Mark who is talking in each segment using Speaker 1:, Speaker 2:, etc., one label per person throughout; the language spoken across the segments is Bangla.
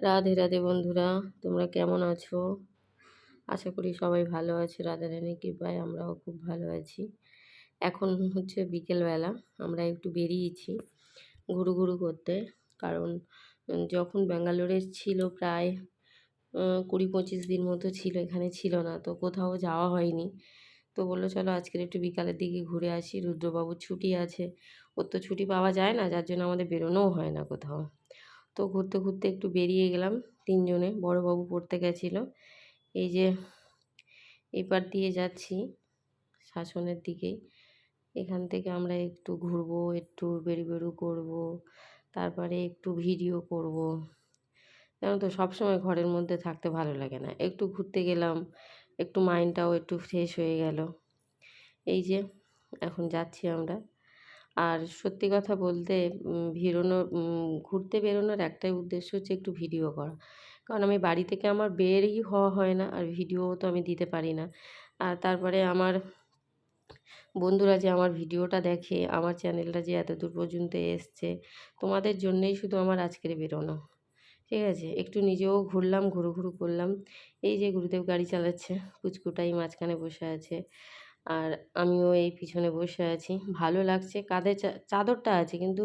Speaker 1: রাধে রাধে বন্ধুরা, তোমরা কেমন আছো? আশা করি সবাই ভালো আছে। রাধা রানী কৃপায় আমরাও খুব ভালো আছি। এখন হচ্ছে বিকেলবেলা, আমরা একটু বেরিয়েছি ঘুরু ঘুরু করতে। কারণ যখন ব্যাঙ্গালোরে ছিল প্রায় কুড়ি পঁচিশ দিন মতো ছিল, এখানে ছিল না, তো কোথাও যাওয়া হয়নি। তো বলল, চলো আজকের একটু বিকালের দিকে ঘুরে আসি, রুদ্রবাবুর ছুটি আছে। ওর তো ছুটি পাওয়া যায় না, যার জন্য আমাদের বেরোনোও হয় না কোথাও। তো ঘুরতে ঘুরতে একটু বেরিয়ে গেলাম তিনজনে। বড়োবাবু পড়তে গেছিল। এই যে এপার দিয়ে যাচ্ছি শাসনের দিকেই এখান থেকে আমরা একটু ঘুরবো, একটু বেরু বেরু করব, তারপরে একটু ভিডিও করব। জানো তো, সবসময় ঘরের মধ্যে থাকতে ভালো লাগে না। একটু ঘুরতে গেলাম, একটু মাইন্ডটাও একটু ফ্রেশ হয়ে গেল। এই যে এখন যাচ্ছি আমরা। আর সত্যি কথা বলতে বেরোনোর ঘুরতে বেরোনোর একটাই উদ্দেশ্য হচ্ছে একটু ভিডিও করা। কারণ আমি বাড়ি থেকে আমার বেরই হওয়া হয় না, আর ভিডিও তো আমি দিতে পারি না। আর তারপরে আমার বন্ধুরা যে আমার ভিডিওটা দেখে, আমার চ্যানেলটা যে এত দূর পর্যন্ত এসছে, তোমাদের জন্যই শুধু আমার আজকের বেরোনো। ঠিক আছে? একটু নিজেও ঘুরলাম, ঘুরু ঘুরু করলাম। এই যে গুরুদেব গাড়ি চালাচ্ছে কুচকুটাই মাঝখানে বসে আছে। আর আমিও এই পিছনে বসে আছি। ভালো লাগছে, কাঁধে চাদরটা আছে কিন্তু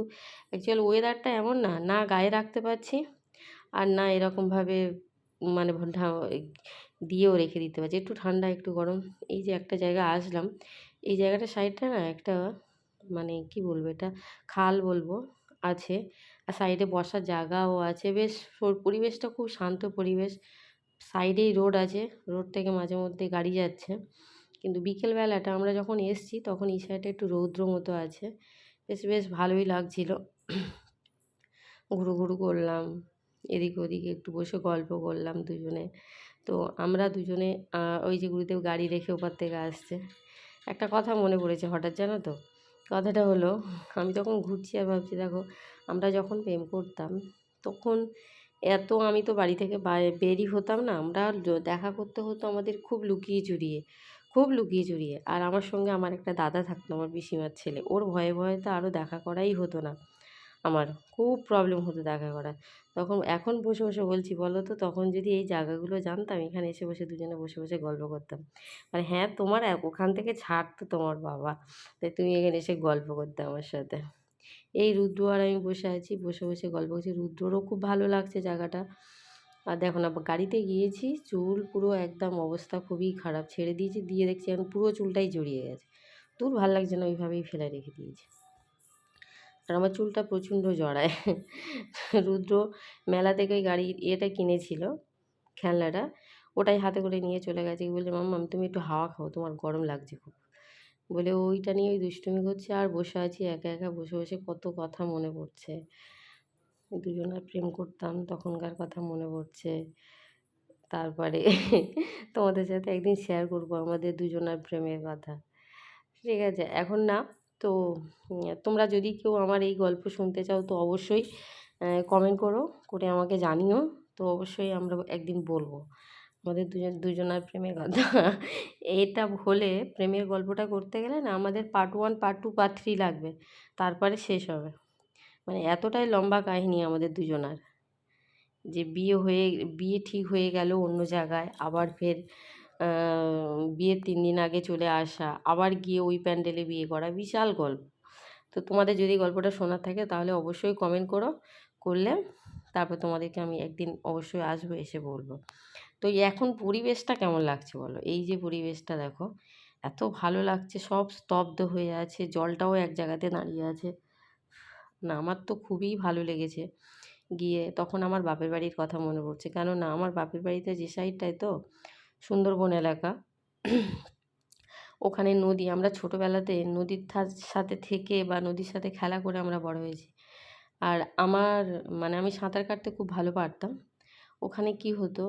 Speaker 1: অ্যাকচুয়াল ওয়েদারটা এমন না না গায়ে রাখতে পারছি আর না এরকমভাবে মানে দিয়েও রেখে দিতে পারছি। একটু ঠান্ডা, একটু গরম। এই যে একটা জায়গা আসলাম, এই জায়গাটা সাইডটা না একটা মানে কি বলব এটা, খাল বলব আছে। আর সাইডে বসার জায়গাও আছে। বেশ পরিবেশটা খুব শান্ত পরিবেশ। সাইডেই রোড আছে রোড থেকে মাঝে মধ্যে গাড়ি যাচ্ছে। কিন্তু বিকেলবেলাটা আমরা যখন এসছি তখন এই সাইডে একটু রৌদ্র মতো আছে। বেশ বেশ ভালোই লাগছিল। ঘুরু ঘুরু করলাম। এদিক ওদিক একটু বসে গল্প করলাম দুজনে। তো আমরা দুজনে ওই যে গুরুদেব গাড়ি রেখে ওপার থেকে আসছে। একটা কথা মনে পড়েছে হঠাৎ, জানো তো? কথাটা হলো, আমি তখন ঘুরছি আর ভাবছি, দেখো, আমরা যখন প্রেম করতাম, তখন এত আমি তো বাড়ি থেকে বেরি হতাম না। আমরা দেখা করতে হতো আমাদের খুব লুকিয়ে চুরিয়ে। খুব লুকিয়ে চুরিয়ে। আর আমার সঙ্গে আমার একটা দাদা থাকতো, আমার পিসিমার ছেলে। ওর ভয়ে ভয়ে তো আরও দেখা করাই হতো না। আমার খুব প্রবলেম হতো দেখা করা তখন, এখন বসে বসে বলছি, বলো তো, তখন যদি এই জায়গাগুলো জানতাম, এখানে এসে বসে দুজনে বসে বসে গল্প করতাম। মানে হ্যাঁ তোমার ওখান থেকে ছাড়তো তোমার বাবা। তাই তুমি এখানে এসে গল্প করতে আমার সাথে। এই রুদ্র আর আমি বসে আছি, বসে বসে গল্প করছি। রুদ্ররও খুব ভালো লাগছে জায়গাটা। আর দেখো না, গাড়িতে গিয়েছি, চুল পুরো একদম অবস্থা খুবই খারাপ, ছেড়ে দিয়েছি, দিয়ে দেখছি এখন পুরো চুলটাই জড়িয়ে গেছে। তোর ভালো লাগছে না, ওইভাবেই ফেলে রেখে দিয়েছি। আর আমার চুলটা প্রচণ্ড জড়ায়। রুদ্র মেলা থেকে ওই গাড়ির ইয়েটা কিনেছিল, খেলনাটা, ওটাই হাতে করে নিয়ে চলে গেছে। বলছে, মাম্মা, তুমি একটু হাওয়া খাও, তোমার গরম লাগছে খুব। বলে, ওইটা নিয়ে ওই দুষ্টুমি করছে, আর বসে আছি, একা একা বসে বসে কত কথা মনে পড়ছে। দুজনের প্রেম করতাম, তখনকার কথা মনে পড়ছে। তারপরে তোমাদের সাথে একদিন শেয়ার করব আমাদের দুজনের প্রেমের কথা। ঠিক আছে, এখন না, তো তোমরা যদি কেউ আমার এই গল্প শুনতে চাও, তো অবশ্যই কমেন্ট করো, করে আমাকে জানিও। তো অবশ্যই আমরা একদিন বলব আমাদের দুজন, দুজনার প্রেমের কথা। এটা হলে প্রেমের গল্পটা করতে গেলে না আমাদের part one part two part three লাগবে। তারপরে শেষ হবে। মানে এতটাই লম্বা কাহিনী আমাদের দুজনার। যে বিয়ে হয়ে, বিয়ে ঠিক হয়ে গেল অন্য জায়গায়, আবার ফের বিয়ের তিন দিন আগে চলে আসা, আবার গিয়ে ওই প্যান্ডেলে বিয়ে করা, বিশাল গল্প। তো তোমাদের যদি গল্পটা শোনার থাকে তাহলে অবশ্যই কমেন্ট করো, করলে তারপর তোমাদেরকে আমি একদিন অবশ্যই আসব, এসে বলব। তো এখন পরিবেশটা কেমন লাগছে বলো? এই যে পরিবেশটা দেখো, এত ভালো লাগছে, সব স্তব্ধ হয়ে আছে, জলটাও এক জায়গাতে দাঁড়িয়ে আছে। না, আমার তো খুবই ভালো লেগেছে। গিয়ে তখন আমার বাপের বাড়ির কথা মনে পড়ছে। কেননা আমার বাপের বাড়িতে যে সাইডটায় তো সুন্দরবন এলাকা, ওখানে নদী, আমরা ছোটোবেলাতে নদীর সাথে থেকে বা নদীর সাথে খেলা করে আমরা বড় হয়েছি। আর আমার মানে আমি সাঁতার কাটতে খুব ভালো পারতাম। ওখানে কি হতো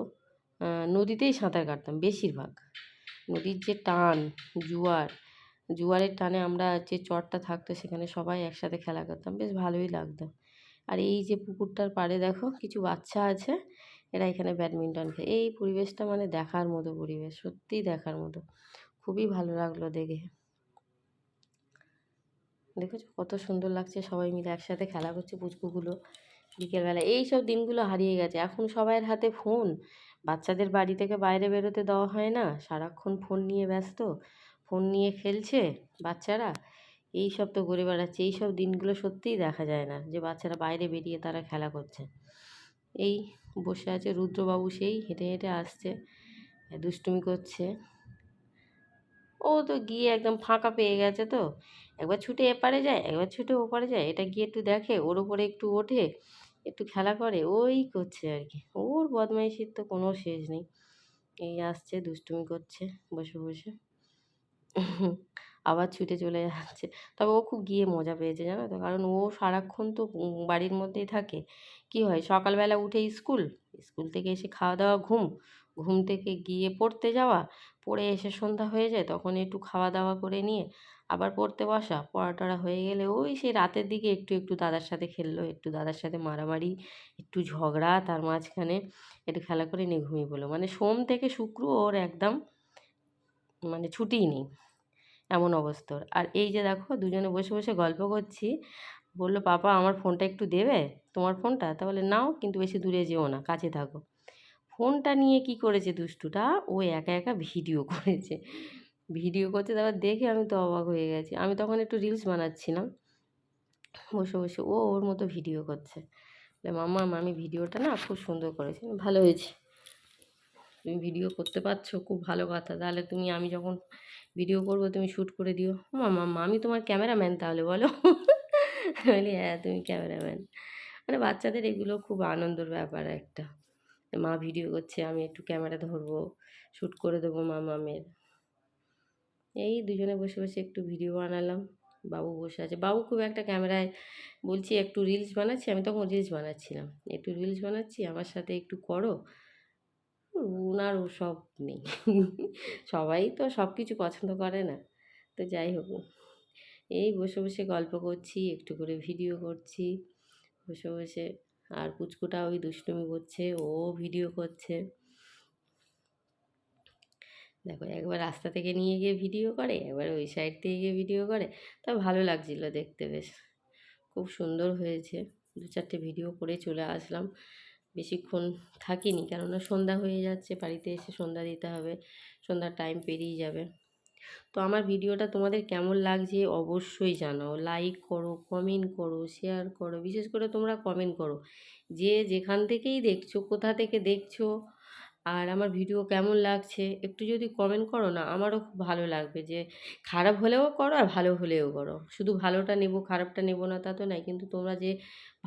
Speaker 1: নদীতেই সাঁতার কাটতাম বেশিরভাগ। নদীর যে টান, জোয়ার জোয়ারের টানে আমরা যে চরটা থাকতো সেখানে সবাই একসাথে খেলা করতাম, বেশ ভালোই লাগতো। আর এই যে পুকুরটার পাড়ে দেখো কিছু বাচ্চা আছে, এরা এখানে ব্যাডমিন্টন খেলে। এই পরিবেশটা মানে দেখার মতো পরিবেশ, সত্যিই দেখার মতো। খুবই ভালো লাগল দেখে। দেখেছ কত সুন্দর লাগছে সবাই মিলে একসাথে খেলা করছে পুচকুগুলো বিকেলবেলা। এই সব দিনগুলো হারিয়ে গেছে। এখন সবাইয়ের হাতে ফোন। বাচ্চাদের বাড়ি থেকে বাইরে বেরোতে দেওয়া হয় না। সারাক্ষণ ফোন নিয়ে ব্যস্ত। ফোন নিয়ে খেলছে বাচ্চারা, এই সব তো ঘুরে বেড়াচ্ছে, এই সব দিনগুলো সত্যিই দেখা যায় না যে বাচ্চারা বাইরে বেরিয়ে তারা খেলা করছে। এই বসে আছে রুদ্রবাবু সেই হেঁটে হেঁটে আসছে, দুষ্টুমি করছে। ও তো গিয়ে একদম ফাঁকা পেয়ে গেছে তো, একবার ছুটে এপারে যায়, একবার ছুটে ওপারে যায়, এটা গিয়ে একটু দেখে, ওর ওপরে একটু ওঠে, একটু খেলা করে, ওই করছে আর কি, ওর বদমাইশির তো কোনো শেষ নেই। এই আসছে, দুষ্টুমি করছে, বসে বসে। আবার ছুটে চলে যাচ্ছে। তবে ও খুব গিয়ে মজা পেয়েছে, জানো তো? কারণ ও সারাক্ষণ তো বাড়ির মধ্যেই থাকে। কি হয়? সকালবেলা উঠে স্কুল স্কুল থেকে এসে খাওয়া দাওয়া ঘুম। ঘুম থেকে গিয়ে পড়তে যাওয়া, পড়ে এসে সন্ধ্যা হয়ে যায়, তখন একটু খাওয়া দাওয়া করে নিয়ে আবার পড়তে বসা। পড়া টড়া হয়ে গেলে ওই সেই রাতের দিকে একটু একটু দাদার সাথে খেললো, একটু দাদার সাথে মারামারি, একটু ঝগড়া, তার মাঝখানে একটু খেলা করে নিয়ে ঘুমিয়ে পড়ল। মানে সোম থেকে শুক্র ওর একদম মানে ছুটিই নেই। এমন অবস্থা আর এই যে দেখো, দুজনে বসে বসে গল্প করছি। বলল, পাপা, আমার ফোনটা একটু দেবে? তোমার ফোনটা? তাহলে নাও, কিন্তু বেশি দূরে যেও না, কাছে থাকো। ফোনটা নিয়ে কি করেছে দুষ্টুটা? ও একা একা ভিডিও করেছে। ভিডিও করছে, তারপর দেখে আমি তো অবাক হয়ে গেছি। আমি তখন একটু রিলস বানাচ্ছিলাম। বসে বসে ও ওর মতো ভিডিও করছে। মাম্মা আমি ভিডিওটা না খুব সুন্দর করেছি, ভালো হয়েছে। তুমি ভিডিও করতে পারছ, খুব ভালো কথা। তাহলে তুমি, আমি যখন ভিডিও করব, তুমি শ্যুট করে দিও। মামা আমি তোমার ক্যামেরাম্যান তাহলে, বলো। বলি হ্যাঁ তুমি ক্যামেরাম্যান মানে বাচ্চাদের এগুলো খুব আনন্দর ব্যাপার একটা। মা ভিডিও করছে, আমি একটু ক্যামেরা ধরবো শ্যুট করে দেবো মা, মামের। এই দুজনে বসে বসে একটু ভিডিও বানালাম। বাবু বসে আছে। বাবু খুব একটা ক্যামেরায় বলছি, একটু রিলস বানাচ্ছি। আমি তখন রিলস বানাচ্ছিলাম। একটু রিলস বানাচ্ছি, আমার সাথে একটু করো। ওনার ওসব নেই। সবাই তো সব কিছু পছন্দ করে না। তো যাই হোক, এই বসে বসে গল্প করছি, একটু করে ভিডিও করছি। বসে বসে আর পুচকুটা ওই দুষ্টুমি করছে, ও ভিডিও করছে। দেখো, একবার রাস্তা থেকে নিয়ে গিয়ে ভিডিও করে, একবার ওই সাইড থেকে গিয়ে ভিডিও করে। তা ভালো লাগছিল দেখতে বেশ। খুব সুন্দর হয়েছে। দু চারটে ভিডিও করে চলে আসলাম। বেশিক্ষণ থাকিনি কেননা সন্ধ্যা হয়ে যাচ্ছে, বাড়িতে এসে সন্ধ্যা দিতে হবে, সন্ধ্যার টাইম পেরিয়ে যাবে। তো আমার ভিডিওটা তোমাদের কেমন লাগছে অবশ্যই জানাও। লাইক করো কমেন্ট করো শেয়ার করো, বিশেষ করে তোমরা কমেন্ট করো। যে যেখান থেকেই দেখছ, কোথা থেকে দেখছ আর আমার ভিডিও কেমন লাগছে একটু যদি কমেন্ট করো না, আমারও খুব ভালো লাগবে যে খারাপ হলেও করো আর ভালো হলেও করো। শুধু ভালোটা নেব, খারাপটা নেব না তা তো নাই, কিন্তু তোমরা যে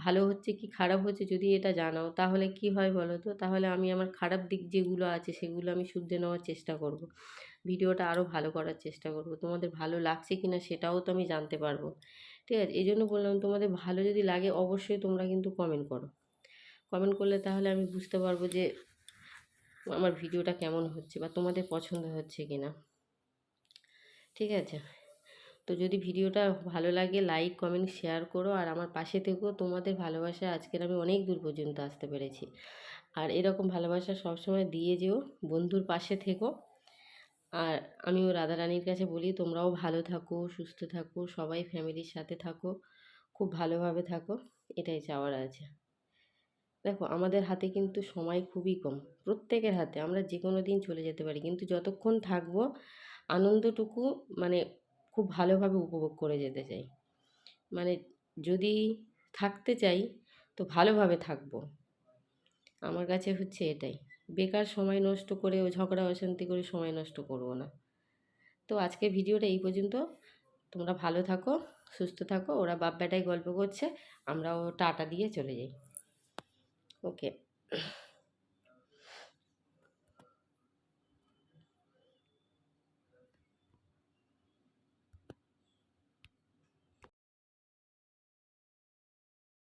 Speaker 1: ভালো হচ্ছে কি খারাপ হচ্ছে যদি এটা জানাও, তাহলে কি হয় বলো তো? তাহলে আমি আমার খারাপ দিক যেগুলো আছে সেগুলো আমি শুধরে নেওয়ার চেষ্টা করব। ভিডিওটা আরও ভালো করার চেষ্টা করব। তোমাদের ভালো লাগছে কি না সেটাও তো আমি জানতে পারব। ঠিক আছে? এই জন্য বললাম তোমাদের ভালো যদি লাগে অবশ্যই তোমরা কিন্তু কমেন্ট করো। কমেন্ট করলে তাহলে আমি বুঝতে পারব যে আমার ভিডিওটা কেমন হচ্ছে বা তোমাদের পছন্দ হচ্ছে কি না ঠিক আছে? তো যদি ভিডিওটা ভালো লাগে লাইক কমেন্ট শেয়ার করো। আর আমার পাশে থেকেও তোমাদের ভালোবাসা আজকের আমি অনেক দূর পর্যন্ত আসতে পেরেছি। আর এরকম ভালোবাসা সবসময় দিয়ে যেও, বন্ধুর পাশে থেকো। আর আমিও রাধারানীর কাছে বলি, তোমরাও ভালো থাকো, সুস্থ থাকো, সবাই ফ্যামিলির সাথে থাকো, খুব ভালোভাবে থাকো, এটাই চাওয়ার আছে। দেখো, আমাদের হাতে কিন্তু সময় খুবই কম। প্রত্যেকের হাতে, আমরা যে কোনো দিন চলে যেতে পারি। কিন্তু যতক্ষণ থাকব, আনন্দটুকু মানে খুব ভালোভাবে উপভোগ করে যেতে চাই। মানে যদি থাকতে চাই, তো ভালোভাবে থাকব। আমার কাছে হচ্ছে এটাই। বেকার সময় নষ্ট করে, ও ঝগড়া, অশান্তি করে সময় নষ্ট করব না। তো আজকে ভিডিওটা এই পর্যন্ত। তোমরা ভালো থাকো, সুস্থ থাকো, ওরা বাপ বেটাই গল্প করছে, আমরাও টাটা দিয়ে চলে যাই। ಓಕೆ